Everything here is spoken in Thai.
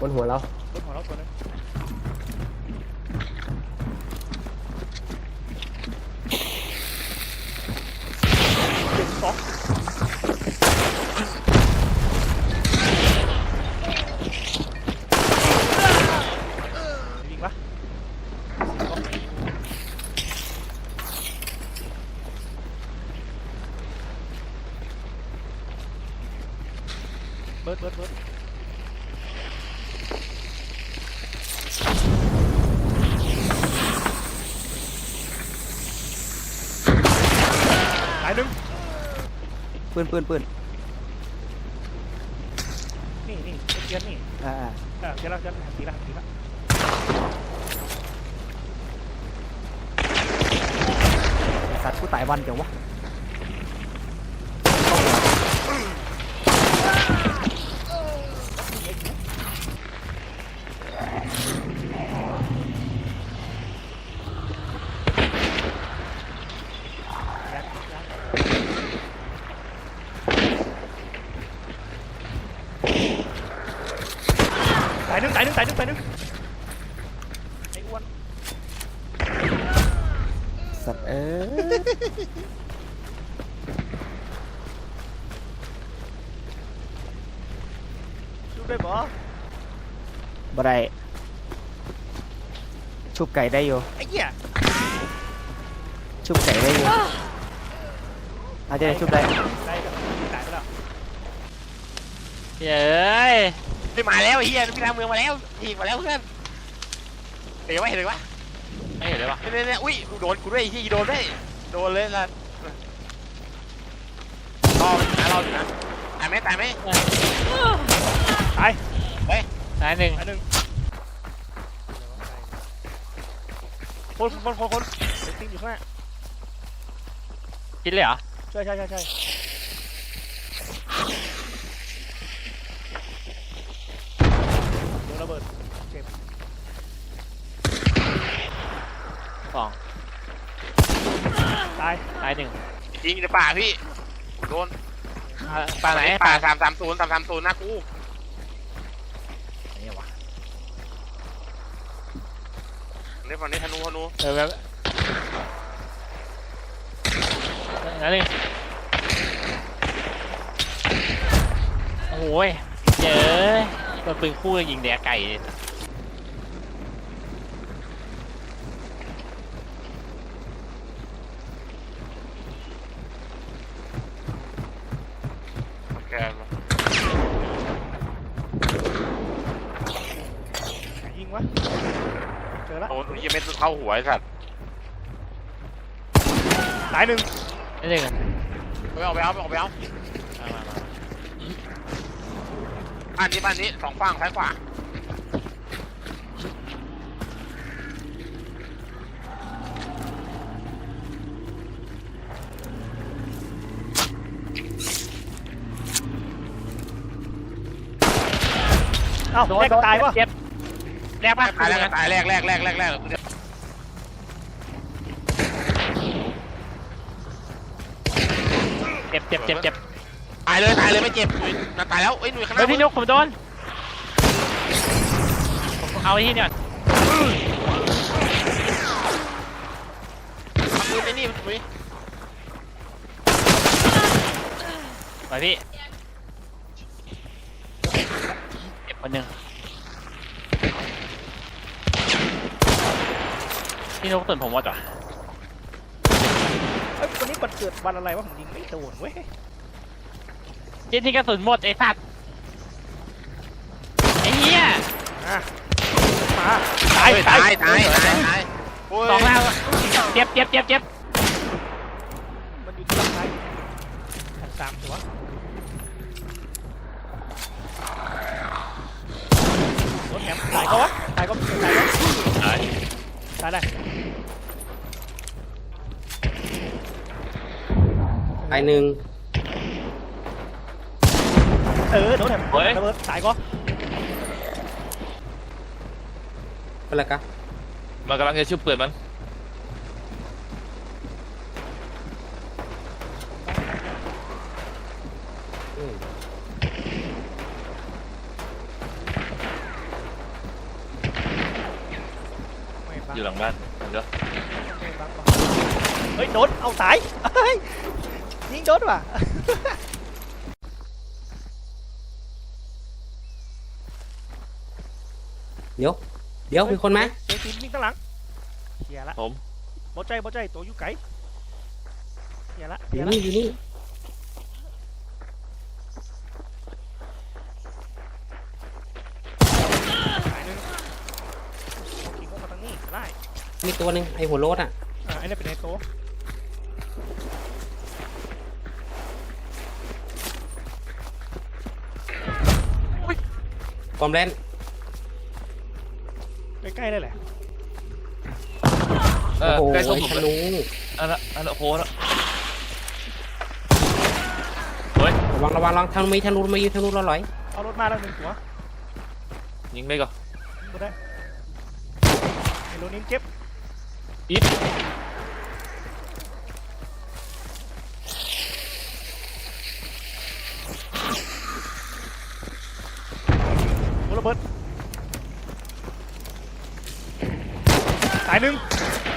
บนหัวเราบนหัวเราตัวนึงหนึ่งสองยิงปะเบิร์ดเบิร์ดเบิร์ด ตายห นึ่งปืนปืนปืนนี่นี่เกียร์นี่อ่าอ่าเออเกียร์แล้วเกียร์แล้วทีละทีละไอ้สัตว์กูตายวันเดียววะ ยัดยัด ตายหนึ่งตายหนึ่งตายหนึ่งตายหนึ่งไอ้อ้วนสัตว์เอ้ยชูได้ปะบ่ได้ชุบไก่ได้อยู่ ไอ้เหี้ยชุบไก่ได้อยู่อาจจะได้ชุบได้ได้ก็ตายไปแล้วเย้ย ไม่มาแล้วไอ้เฮียพี่ทางเมืองมาแล้วทีมาแล้วเพื่อนเห็นไหมเห็นไหมไม่เห็นเลยปะเนี่ยเนี่ยอุ้ยโดนกูด้วยไอ้เฮียโดนด้วยโดนเลยล่ะรอมันนะรออยู่นะตายไหมตายไหมตายตายหนึ่งตายหนึ่งคนคนคนคนเด็กติ้งอยู่ข้างหน้าคิดเลยเหรอ ใช่ใช่ใช่ใช่โดน ระเบิดสองตายตายหนึ่งจริงในป่าพี่โดนอ่าปลาไหนปป่าลาสามสามศูนย์สามสามศูนย์นะกูไหนวะในฝั่งนี้ธนูธนูเออแบบนั่นหนึ่งโอ้โหยเจอ โดนปืนคู่ยิงแดกไก่โอเคยิงวะ เจอแล้วโดนยังไม่เข้าหัวไอ้สัตว์ตายหนึ่งนั่นหนึ่งไปเอาไปเอาไปเอาไปเอามามามา บ้านนี้บ้านนี้สองฝั่งซ้ายขวาเอ้าแรกตายวะเจ็บแรกปะตายแรกตายแรกแรกแรกแรกแรกเจ็บเจ็บเจ็บเจ็บ ตายเลยตายเลยไม่เจ็บหนุ่ยน่าตายแล้วเอ้ยหนุ่ยข้างหเฮ้น้ายพี่นกผมโดนผมเอาไอ้ที่เนี่ยทำมือในนี่หนุ่ยไปพี่เจ็บคนหนึ่งพี่นกตื่นผมว่าจ้ะเอ้ยวันนี้ปัดเกิดวันอะไรวะผมยิงไม่โดนเว้ย เจ็ที่กระสุนหมดไอ้สัตว์ไอ้เหี้ยอะมาตายเฮ้ตาตายยตายตายตายโอ้ยสองแล้วเจ็บเจ็บเจ็บเจ็บมันอยู่ที่ลำไส้ชั้นสามสิวะรถแหมตายก็วะตายก็ตายก็ตายตายได้ไอหนึ่ง เออโดนแถมเฮ้ย ระเบิดตเป็นไรกันมันกำลังจะชุบเปิดมัน อยู่หลังบ้านเดี๋ยวเฮ้ยโดนเอาสายเฮ้ยยิงโดนว่ะ เดี๋ยว เดี๋ยวมีคนไหมเจอทีมวิ่งข้างหลังเฮียละผมบ่ใจบ่ใจตัวอยู่ไกลเฮียละอเฮียยู่ละนี่อยู่นี่สายหนึ่งขี่งมาทางนี้ได้มีตัวหนึ่งไอหัวโลดอะอ่าไอ้นี่เป็นไอ้โตะกอมแลน ใกล้ๆได้แหละเอโอ้อโหใกล้ส้มไอ้ผมธเลยนูอันละอันละโหละเฮ้ยระวังระวังระวังธนูมีธนูมีธนูลอยเอารถมาแล้วหนึ่งหัวยิงได้ก่อนยิงบ่ได้ไอ้โรนินเจ็บอีทหัวระเบิด einen